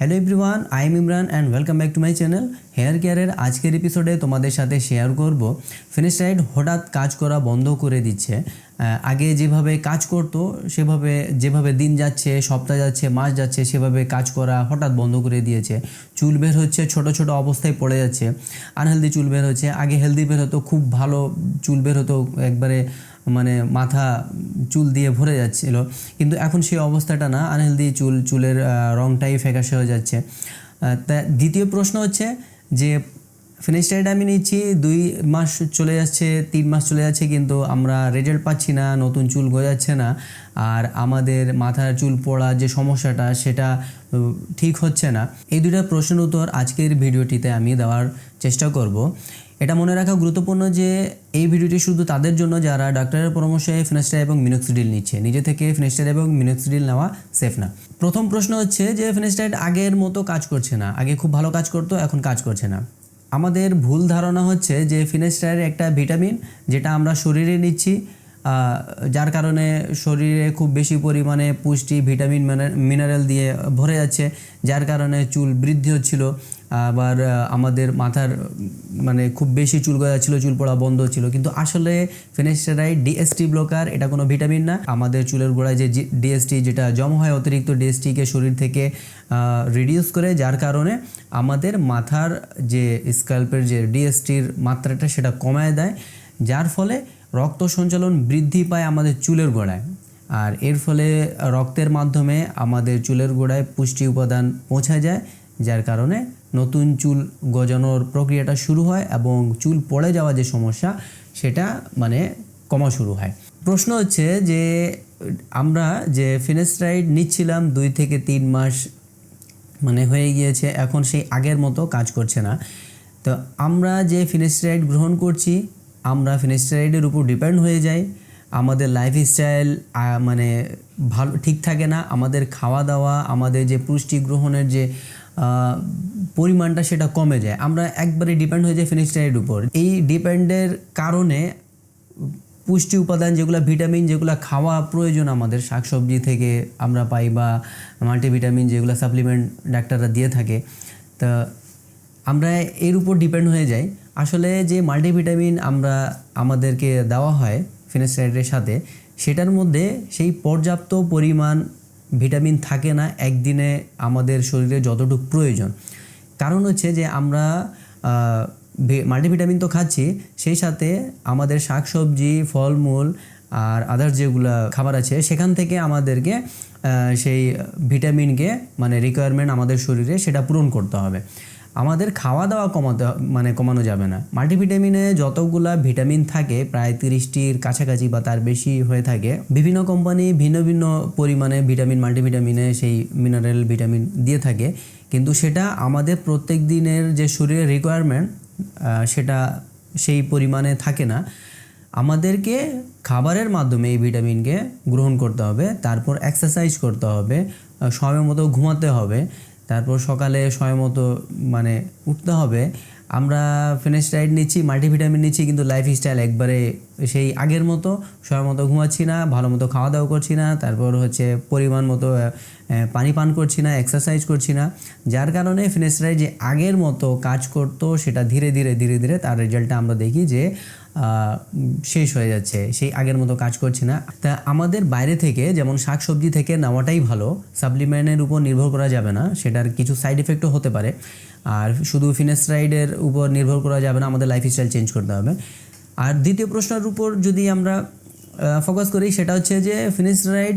Hello everyone I am Imran and welcome back to my channel hair কেয়ারের আজকের এপিসোডে তোমাদের সাথে শেয়ার করব। ফিনিস্টাইড হঠাৎ কাজ করা বন্ধ করে দিচ্ছে। আগে যেভাবে কাজ করতো, সেভাবে, যেভাবে দিন যাচ্ছে, সপ্তাহ যাচ্ছে, মাস যাচ্ছে, সেভাবে কাজ করা হঠাৎ বন্ধ করে দিয়েছে। চুল বের হচ্ছে, ছোট ছোট অবস্থায় পড়ে যাচ্ছে। আনহেলদি চুল বের হচ্ছে। আগে হেলদি বের হতো, খুব ভালো চুল বের হতো, একবারে মানে মাথা চুল দিয়ে ভরে যাচ্ছিল। কিন্তু এখন সেই অবস্থাটা না আনহেলদি চুল, চুলের রংটাই ফ্যাকাশে হয়ে যাচ্ছে। দ্বিতীয় প্রশ্ন হচ্ছে যে ফিনিস্টাইড আমি নিচ্ছি। দুই মাস চলে যাচ্ছে, তিন মাস চলে যাচ্ছে, কিন্তু আমরা রেজাল্ট পাচ্ছি না, নতুন চুল গজাচ্ছে না। আর আমাদের মাথার চুল পড়া যে সমস্যাটা, সেটা ঠিক হচ্ছে না। এই দুইটা প্রশ্নের উত্তর আজকের ভিডিওটিতে আমি দেওয়ার চেষ্টা করব। এটা মনে রাখা গুরুত্বপূর্ণ যে, এই ভিডিওটি শুধু তাদের জন্য, যারা ডাক্তারের পরামর্শে ফিনাস্টার এবং মিনোক্সিডিল নিচ্ছে। নিজে থেকে ফিনাস্টার এবং মিনোক্সিডিল নেওয়া সেফ না। প্রথম প্রশ্ন হচ্ছে যে ফিনাস্টাইড আগের মতো কাজ করছে না। আগে খুব ভালো কাজ করতো, এখন কাজ করছে না। আমাদের ভুল ধারণা হচ্ছে যে ফিনেস্টারের একটা ভিটামিন যেটা আমরা শরীরে নিচ্ছি যার কারণে শরীরে খুব বেশি পরিমাণে পুষ্টি, ভিটামিন মিনারেল দিয়ে ভরে যাচ্ছে, যার কারণে চুল বৃদ্ধি হচ্ছিল। আবার আমাদের মাথার মানে খুব বেশি চুল গজা ছিল, চুল পড়া বন্ধ হচ্ছিল কিন্তু আসলে ফিনেস্টেরাইড ডিএসটি ব্লকার এটা কোনো ভিটামিন না। আমাদের চুলের গোড়ায় যে ডিএসটি যেটা জমা হয়, অতিরিক্ত ডিএসটিকে শরীর থেকে রিডিউস করে, যার কারণে আমাদের মাথার যে স্ক্যাল্পের যে ডিএসটির মাত্রাটা সেটা কমায় দেয়। যার ফলে রক্ত সঞ্চালন বৃদ্ধি পায় আমাদের চুলের গোড়ায়। আর এর ফলে রক্তের মাধ্যমে আমাদের চুলের গোড়ায় পুষ্টি উপাদান পৌঁছা যায়, যার কারণে নতুন চুল গজানোর প্রক্রিয়াটা শুরু হয় এবং চুল পড়ে যাওয়া যে সমস্যা, সেটা মানে কমা শুরু হয়। প্রশ্ন হচ্ছে যে আমরা যে ফিনেস্ট্রাইড নিচ্ছিলাম দুই থেকে তিন মাস মানে হয়ে গিয়েছে, এখন সেই আগের মতো কাজ করছে না। তো আমরা যে ফিনেস্টাইড গ্রহণ করছি আমরা ফিনেস্টাইডের উপর ডিপেন্ড হয়ে যাই। আমাদের লাইফস্টাইল মানে ভালো, ঠিক থাকে না। আমাদের খাওয়া দাওয়া আমাদের যে পুষ্টি গ্রহণের যে পরিমাণটা সেটা কমে যায়। আমরা একবারে ডিপেন্ড হয়ে যাই ফিনিস্টাইডের উপর। এই ডিপেন্ডের কারণে পুষ্টি উপাদান যেগুলো ভিটামিন যেগুলো খাওয়া প্রয়োজন আমাদের, শাকসবজি থেকে আমরা পাই বা মাল্টিভিটামিন যেগুলো সাপ্লিমেন্ট ডাক্তাররা দিয়ে থাকে। তা আমরা এর উপর ডিপেন্ড হয়ে যাই। আসলে যে মাল্টিভিটামিন আমরা আমাদেরকে দেওয়া হয় ফিনেস্টাইডের সাথে, সেটার মধ্যে সেই পর্যাপ্ত পরিমাণ ভিটামিন থাকে না, একদিনে আমাদের শরীরে যতটুকু প্রয়োজন। কারণ হচ্ছে যে আমরা মাল্টিভিটামিন তো খাচ্ছি, সেই সাথে আমাদের শাকসবজি, ফলমূল আর আদার্স যেগুলো খাবার আছে, সেখান থেকে আমাদেরকে সেই ভিটামিনকে মানে রিকোয়ারমেন্ট আমাদের শরীরে সেটা পূরণ করতে হবে। আমাদের খাওয়া দাওয়া কমাতে মানে কমানো যাবে না। মাল্টিভিটামিনে যতগুলা ভিটামিন থাকে, প্রায় তিরিশটির কাছাকাছি বা তার বেশি হয়ে থাকে, বিভিন্ন কোম্পানি ভিন্ন ভিন্ন পরিমাণে ভিটামিন মাল্টিভিটামিনে সেই মিনারেল ভিটামিন দিয়ে থাকে। কিন্তু সেটা আমাদের প্রত্যেক দিনের যে শরীরের রিকোয়ারমেন্ট সেটা সেই পরিমাণে থাকে না। আমাদেরকে খাবারের মাধ্যমে এই ভিটামিনকে গ্রহণ করতে হবে, তারপর এক্সারসাইজ করতে হবে সময় মতো ঘুমাতে হবে। তারপর সকালে সময় মতো মানে উঠতে হবে। আমরা ফেনেস্টাইড নিচ্ছি মাল্টিভিটামিন নিচ্ছি, কিন্তু লাইফ স্টাইল একবারে সেই আগের মতো, সময় মতো ঘুমাচ্ছি না, ভালো মতো খাওয়া দাওয়া করছি না, তারপর হচ্ছে পরিমাণ মতো পানি পান করছি না এক্সারসাইজ করছি না। যার কারণে ফিনেস্টাইড যে আগের মতো কাজ করতো, সেটা ধীরে ধীরে ধীরে ধীরে তার রেজাল্টটা আমরা দেখি যে শেষ হয়ে যাচ্ছে। সেই আগের মতো কাজ করছে না। তা আমাদের বাইরে থেকে যেমন শাকসবজি থেকে নেওয়াটাই ভালো সাপ্লিমেন্টের উপর নির্ভর করা যাবে না, সেটার কিছু সাইড এফেক্টও হতে পারে। আর শুধু ফিনেস্ট্রাইডের উপর নির্ভর করা যাবে না, আমাদের লাইফস্টাইল চেঞ্জ করতে হবে। আর দ্বিতীয় প্রশ্নের উপর যদি আমরা ফোকাস করি, সেটা হচ্ছে যে ফিনেস্ট্রাইড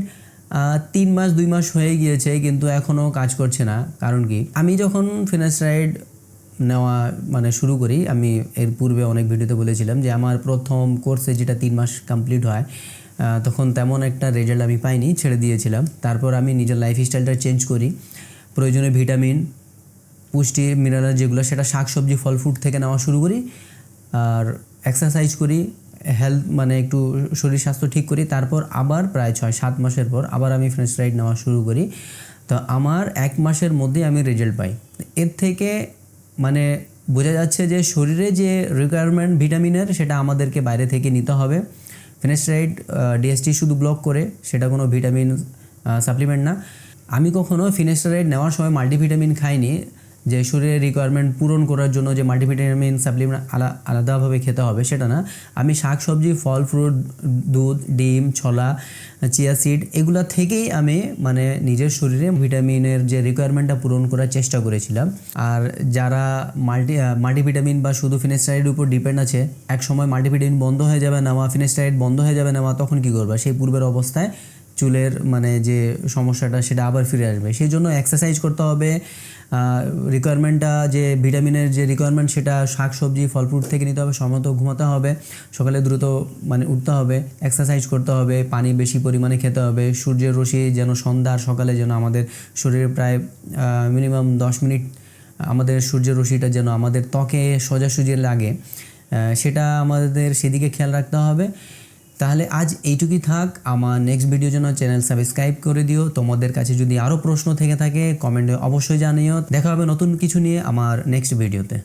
তিন মাস, দুই মাস হয়ে গিয়েছে, কিন্তু এখনও কাজ করছে না। কারণ কি? আমি যখন ফিনেস্ট্রাইড নেওয়া মানে শুরু করি, আমি এর পূর্বে অনেক ভিডিওতে বলেছিলাম যে আমার প্রথম কোর্সে যেটা তিন মাস কমপ্লিট হয় তখন তেমন একটা রেজাল্ট আমি পাইনি, ছেড়ে দিয়েছিলাম। তারপর আমি নিজের লাইফস্টাইলটা চেঞ্জ করি। প্রয়োজনীয় ভিটামিন পুষ্টি মিনারেল যেগুলো, সেটা শাকসবজি, ফল ফ্রুট থেকে নেওয়া শুরু করি, আর এক্সারসাইজ করি। হেলথ মানে একটু শরীর স্বাস্থ্য ঠিক করি, তারপর আবার প্রায় ছয় সাত মাসের পর আবার আমি ফ্রেন্সরাইড নেওয়া শুরু করি। তো আমার এক মাসের মধ্যে আমি রেজাল্ট পাই। এর থেকে মানে বোঝা যাচ্ছে যে শরীরে যে রিকোয়ারমেন্ট ভিটামিনের সেটা আমাদেরকে বাইরে থেকে নিতে হবে। ফিনেস্টাইড ডিএসটি শুধু ব্লক করে, সেটা কোনো ভিটামিন সাপ্লিমেন্ট না। আমি কখনো ফিনেস্টারাইড নেওয়ার সময় মাল্টিভিটামিন খাইনি। যে শরীরের রিকোয়ারমেন্ট পূরণ করার জন্য যে মাল্টিভিটামিন সাপ্লিমেন্ট আলা, আলাদাভাবে খেতে হবে, সেটা না। আমি শাক, সবজি, ফল ফ্রুট দুধ, ডিম, ছোলা চিয়া সিড এগুলো থেকেই আমি মানে নিজের শরীরে ভিটামিনের যে রিকোয়ারমেন্টটা পূরণ করার চেষ্টা করেছিলাম। আর যারা মাল্টি মাল্টিভিটামিন বা শুধু ফিনেস্টারাইড উপর ডিপেন্ড আছে এক সময় মাল্টিভিটামিন বন্ধ হয়ে যাবে নেওয়া ফিনেস্টারাইড বন্ধ হয়ে যাবে নেওয়া তখন কি করবা? সেই পূর্বের অবস্থায় চুলের মানে যে সমস্যাটা, সেটা আবার ফিরে আসবে। সেই জন্য এক্সারসাইজ করতে হবে রিকোয়ারমেন্টটা যে ভিটামিনের যে রিকোয়ারমেন্ট সেটা শাক, সবজি ফল ফ্রুট থেকে নিতে হবে সমত ঘুমাতে হবে, সকালে দ্রুত মানে উঠতে হবে এক্সারসাইজ করতে হবে, পানি বেশি পরিমাণে খেতে হবে, সূর্যের রশ্মি যেন সন্ধ্যা সকালে যেন আমাদের শরীরে প্রায় মিনিমাম দশ মিনিট, আমাদের সূর্যের রশ্মিটা যেন আমাদের ত্বকে সোজাসুজি লাগে সেটা আমাদের সেদিকে খেয়াল রাখতে হবে। তাহলে আজ এইটুকুই থাক। আমার নেক্সট ভিডিও জন্য চ্যানেল সাবস্ক্রাইব করে দিও। তোমাদের কাছে যদি আরও প্রশ্ন থেকে থাকে কমেন্টে অবশ্যই জানিও। দেখা হবে নতুন কিছু নিয়ে আমার নেক্সট ভিডিওতে